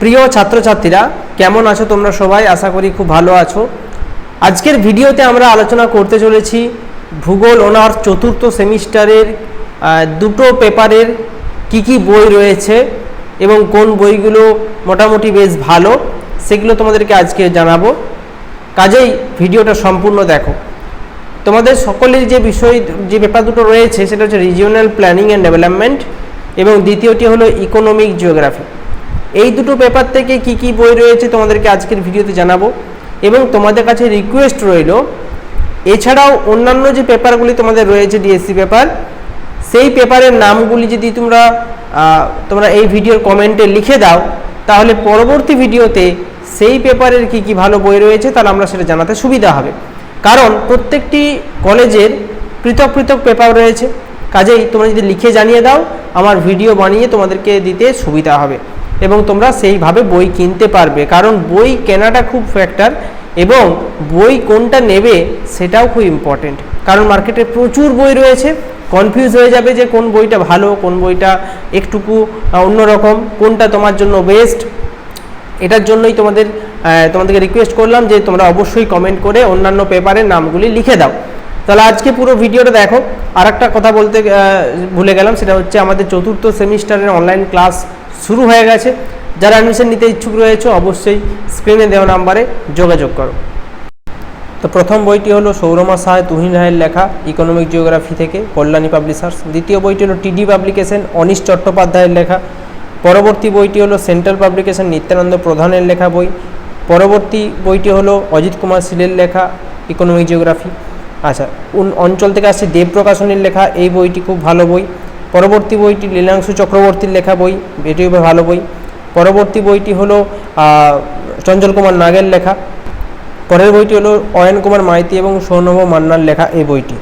প্রিয় ছাত্রছাত্রীরা, কেমন আছো তোমরা সবাই? আশা করি খুব ভালো আছো। আজকের ভিডিওতে আমরা আলোচনা করতে চলেছি ভূগোল অনার্স চতুর্থ সেমিস্টারের দুটো পেপারের কি কি বই রয়েছে এবং কোন বইগুলো মোটামুটি বেশ ভালো সেগুলো তোমাদেরকে আজকে জানাব। কাজেই ভিডিওটা সম্পূর্ণ দেখো। তোমাদের সকলের যে বিষয়, যে পেপার দুটো রয়েছে সেটা হচ্ছে রিজিওনাল প্ল্যানিং অ্যান্ড ডেভেলপমেন্ট এবং দ্বিতীয়টি হলো ইকোনমিক জিওগ্রাফি। এই দুটো পেপার থেকে কি কি বই রয়েছে তোমাদেরকে আজকের ভিডিওতে জানাব। এবং তোমাদের কাছে রিকোয়েস্ট রইল, এছাড়াও অন্যান্য যে পেপারগুলি তোমাদের রয়েছে ডিএসসি পেপার সেই পেপারের নামগুলি যদি তোমরা তোমরা এই ভিডিওর কমেন্টে লিখে দাও, তাহলে পরবর্তী ভিডিওতে সেই পেপারের কি কি ভালো বই রয়েছে তাহলে আমরা সেটা জানাতে সুবিধা হবে। কারণ প্রত্যেকটি কলেজের পৃথক পৃথক পেপার রয়েছে, কাজেই তোমরা যদি লিখে জানিয়ে দাও, আমার ভিডিও বানিয়ে তোমাদেরকে দিতে সুবিধা হবে। এবং তোমরা সেইভাবে বই কিনতে পারবে। কারণ বই কেনাটা খুব ফ্যাক্টর এবং বই কোনটা নেবে সেটাও খুব ইম্পর্টেন্ট কারণ মার্কেটে প্রচুর বই রয়েছে। কনফিউজ হয়ে যাবে যে কোন বইটা ভালো, কোন বইটা একটুকু অন্যরকম, কোনটা তোমার জন্য বেস্ট এটার জন্যই তোমাদের তোমাদেরকে রিকোয়েস্ট করলাম যে তোমরা অবশ্যই কমেন্ট করে অন্যান্য পেপারের নামগুলি লিখে দাও। তাহলে আজকে পুরো ভিডিওটা দেখো। আর একটা কথা বলতে ভুলে গেলাম, সেটা হচ্ছে আমাদের চতুর্থ সেমিস্টারের অনলাইন ক্লাস শুরু হয়ে গেছে। যারা অ্যাডমিশন নিতে ইচ্ছুক রয়েছে, অবশ্যই স্ক্রিনে দেওয়া নাম্বারে যোগাযোগ করো। তো প্রথম বইটি হলো সৌরমা সাহায় তুহিন রায়ের লেখা ইকোনমিক জিওগ্রাফি থেকে, কল্যাণী পাবলিশার্স দ্বিতীয় বইটি হলো টিডি পাবলিকেশন অনিশ চট্টোপাধ্যায়ের লেখা। পরবর্তী বইটি হলো সেন্ট্রাল পাবলিকেশন নিত্যানন্দ প্রধানের লেখা বই। পরবর্তী বইটি হলো অজিত কুমার শীলের লেখা ইকোনমিক জিওগ্রাফি আচ্ছা অঞ্চল থেকে আসছে দেব প্রকাশনীর লেখা, এই বইটি খুব ভালো বই। পরবর্তী বইটি লীলাংশু চক্রবর্তীর লেখা বই, এটিও ভালো বই। পরবর্তী বইটি হলো চঞ্চল কুমার নাগের লেখা। পরের বইটি হলো অয়ন কুমার মাইতি এবং সৌনভ মান্নার লেখা এই বইটি।